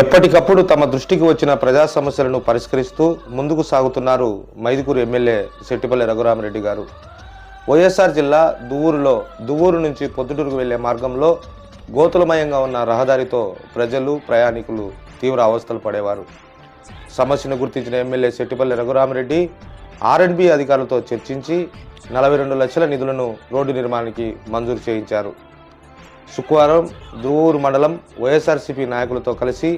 ఎప్పటికప్పుడు తమ దృష్టికి వచ్చిన ప్రజా సమస్యలను పరిష్కరిస్తూ ముందుకు సాగుతున్నారు మైదుకూరు ఎమ్మెల్యే శెట్టిపల్లి రఘురామరెడ్డి గారు. వైఎస్ఆర్ జిల్లా దువ్వూరులో దువ్వూరు నుంచి పొద్దుటూరుకు వెళ్ళే మార్గంలో గోతులమయంగా ఉన్న రహదారితో ప్రజలు ప్రయాణికులు తీవ్ర అవస్థలు పడేవారు. సమస్యను గుర్తించిన ఎమ్మెల్యే శెట్టిపల్లి రఘురామరెడ్డి ఆర్ఎండ్బి అధికారులతో చర్చించి నలభై రెండు లక్షల నిధులను రోడ్డు నిర్మాణానికి మంజూరు చేయించారు. శుక్రవారం దువ్వూరు మండలం వైఎస్ఆర్సీపీ నాయకులతో కలిసి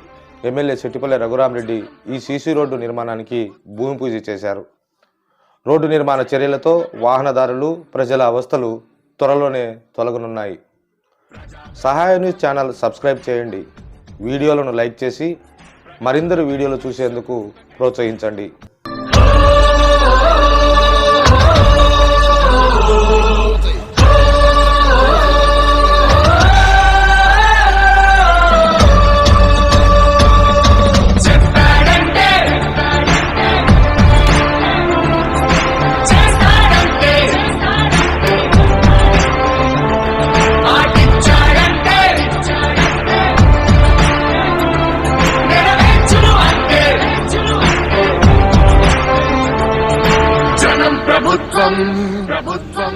ఎమ్మెల్యే శెట్టిపల్లి రఘురామరెడ్డి ఈ సీసీ రోడ్డు నిర్మాణానికి భూమి పూజ చేశారు. రోడ్డు నిర్మాణ చర్యలతో వాహనదారులు ప్రజల అవస్థలు త్వరలోనే తొలగనున్నాయి. సహాయ న్యూస్ ఛానల్ సబ్స్క్రైబ్ చేయండి. వీడియోలను లైక్ చేసి మరిందరు వీడియోలు చూసేందుకు ప్రోత్సహించండి. ప్రభుత్వం ప్రభుత్వం.